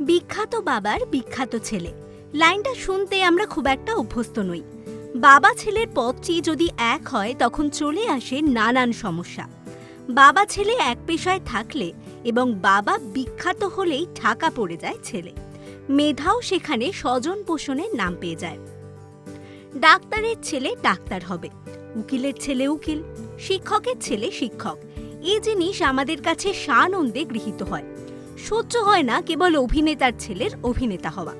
বিখ্যাত বাবার বিখ্যাত ছেলে। লাইনটা শুনতে আমরা খুব একটা অভ্যস্ত নই। বাবা ছেলের পথটি যদি এক হয়, তখন চলে আসে নানান সমস্যা। বাবা ছেলে এক পেশায় থাকলে এবং বাবা বিখ্যাত হলেই ঢাকা পড়ে যায় ছেলে। মেধাও সেখানে স্বজন পোষণের নাম পেয়ে যায়। ডাক্তারের ছেলে ডাক্তার হবে। উকিলের ছেলে উকিল। শিক্ষকের ছেলে শিক্ষক। এই জিনিস আমাদের কাছে সানন্দে গৃহীত হয়। সহ্য হয় না কেবল অভিনেতার ছেলের অভিনেতা হওয়া।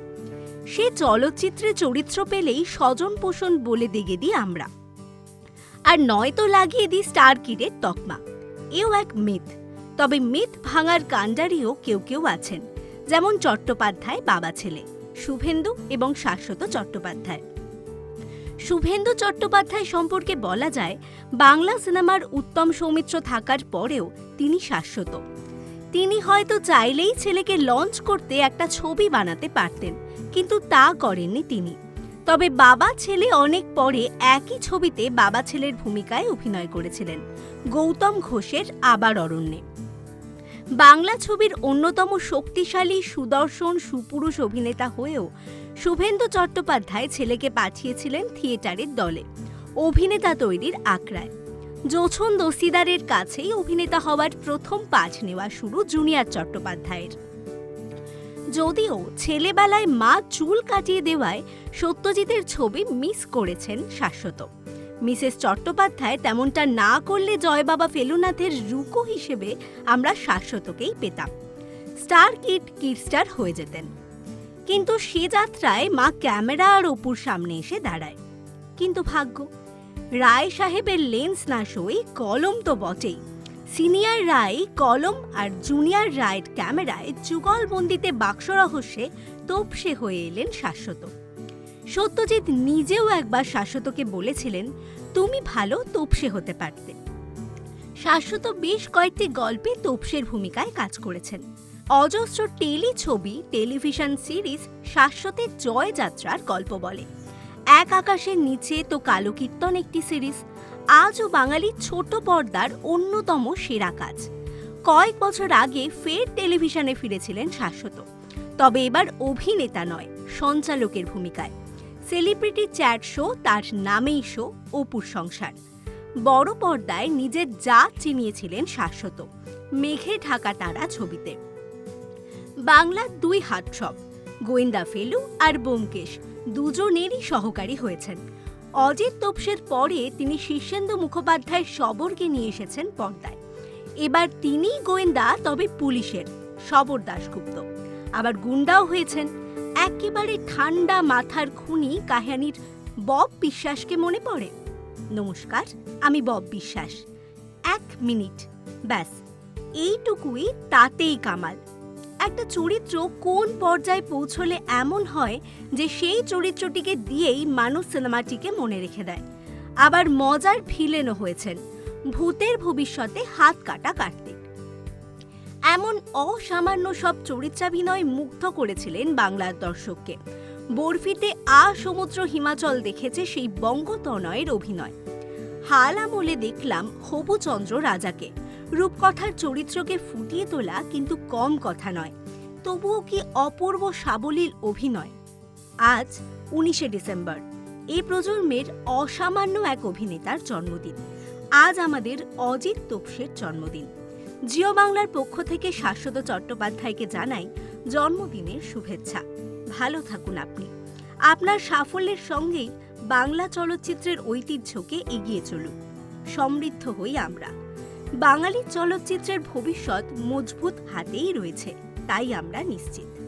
সে চলচ্চিত্রে চরিত্র পেলেই স্বজন পোষণ বলে দেগে দিই আমরা। আর নয়তো লাগিয়ে দিই স্টার কিডের তকমা। এও এক মিথ। তবে মিথ ভাঙার কাণ্ডারিও কেউ কেউ আছেন, যেমন চট্টোপাধ্যায় বাবা ছেলে, শুভেন্দু এবং শাশ্বত চট্টোপাধ্যায়। শুভেন্দু চট্টোপাধ্যায় সম্পর্কে বলা যায়, বাংলা সিনেমার উত্তম সৌমিত্র থাকার পরেও তিনি শাশ্বত। তিনি হয়তো চাইলেই ছেলেকে লঞ্চ করতে একটা ছবি বানাতে পারতেন, কিন্তু তা করেননি তিনি। তবে বাবা ছেলে অনেক পরে একই ছবিতে বাবা ছেলের ভূমিকায় অভিনয় করেছিলেন, গৌতম ঘোষের আবার অরণ্যে। বাংলা ছবির অন্যতম শক্তিশালী সুদর্শন সুপুরুষ অভিনেতা হয়েও শুভেন্দু চট্টোপাধ্যায় ছেলেকে পাঠিয়েছিলেন থিয়েটারের দলে, অভিনেতা তৈরির আখড়ায় জোছন দস্তিদারের কাছেই অভিনেতা হওয়ার প্রথম পাঠ নেওয়া শুরু জুনিয়র চট্টোপাধ্যায়ের। যদিও ছেলেবেলায় মা চুল কাটিয়ে দেওয়ায় সত্যজিতের ছবি মিস করেছেন শাশ্বত। মিসেস চট্টোপাধ্যায় তেমনটা না করলে জয়বাবা ফেলুনাথের রুকো হিসেবে আমরা শাশ্বতকেই পেতাম। স্টার কিট কিড স্টার হয়ে যেতেন। কিন্তু সে যাত্রায় মা ক্যামেরা আর অপুর সামনে এসে দাঁড়ায়। কিন্তু ভাগ্য রায় সাহেবের লেন্স না সই কলম তো বটেই। সিনিয়র রায় কলম আর জুনিয়র রায়ের ক্যামেরায় যুগলবন্দিতে বাক্স রহস্যে তোপসে হয়ে এলেন শাশ্বত। সত্যজিৎ নিজেও একবার শাশ্বতকে বলেছিলেন, তুমি ভালো তোপসে হতে পারতে। শাশ্বত বেশ কয়েকটি গল্পে তোপসের ভূমিকায় কাজ করেছেন। অজস্র টেলি ছবি টেলিভিশন সিরিজ শাশ্বতের জয়যাত্রার গল্প বলে। এক আকাশের নিচে তো কালো কীর্তন একটি সিরিজ। আজও বাঙালির ছোট পর্দার অন্যতম সেরা কাজ। কয়েক বছর আগে ফের টেলিভিশনে ফিরেছিলেন শাশ্বত। তবে এবার অভিনেতা নয়, সঞ্চালকের ভূমিকায়। সেলিব্রিটি চ্যাট শো, তার নামেই শো, অপুর সংসার। বড় পর্দায় নিজের যা চিনিয়েছিলেন শাশ্বত। মেঘে ঢাকা তারা ছবিতে। বাংলার দুই হাট সব গোয়েন্দা ফেলু আর বোমকেশ দুজনেরই সহকারী হয়েছেন। অজিত তোপসের পরে তিনি শীর্ষেন্দু মুখোপাধ্যায় সবরকে নিয়ে এসেছেন পর্দায়। এবার তিনি গোয়েন্দা, তবে পুলিশের সবর দাশগুপ্ত। আবার গুন্ডাও হয়েছেন। একেবারে ঠান্ডা মাথার খুনি কাহিনীর বব বিশ্বাসকে মনে পড়ে? নমস্কার, আমি বব বিশ্বাস। এক মিনিট, ব্যাস। এইটুকুই তাতেই কামাল। একটা চরিত্র কোন পর্যায়ে পৌঁছলে এমন হয় যে সেই চরিত্রটিকে দিয়েই মানুষ সিনেমাটিকে মনে রেখে দেয়। আবার মজার ভিলেনও হয়েছেন, ভূতের ভবিষ্যতে হাত কাটা কার্তিক। এমন অসামান্য সব চরিত্রাভিনয় মুগ্ধ করেছিলেন বাংলার দর্শককে। বরফিতে আ সমুদ্র হিমাচল দেখেছে সেই বঙ্গতনয়ের অভিনয়। হাল আমলে দেখলাম হবুচন্দ্র রাজাকে। রূপকথার চরিত্রকে ফুটিয়ে তোলা কিন্তু কম কথা নয়, তবুও কি অপূর্ব সাবলীল অভিনয়? আজ উনিশে ডিসেম্বর, এই প্রজন্মের অসামান্য এক অভিনেতার জন্মদিন। আজ আমাদের অজিত তোপসের জন্মদিন। জিও বাংলার পক্ষ থেকে শাশ্বত চট্টোপাধ্যায়কে জানাই জন্মদিনের শুভেচ্ছা। ভালো থাকুন আপনি। আপনার সাফল্যের সঙ্গেই বাংলা চলচ্চিত্রের ঐতিহ্যকে এগিয়ে চলুন সমৃদ্ধ হই আমরা। বাঙালি চলচ্চিত্রের ভবিষ্যৎ মজবুত হাতেই রয়েছে তাই আমরা নিশ্চিত।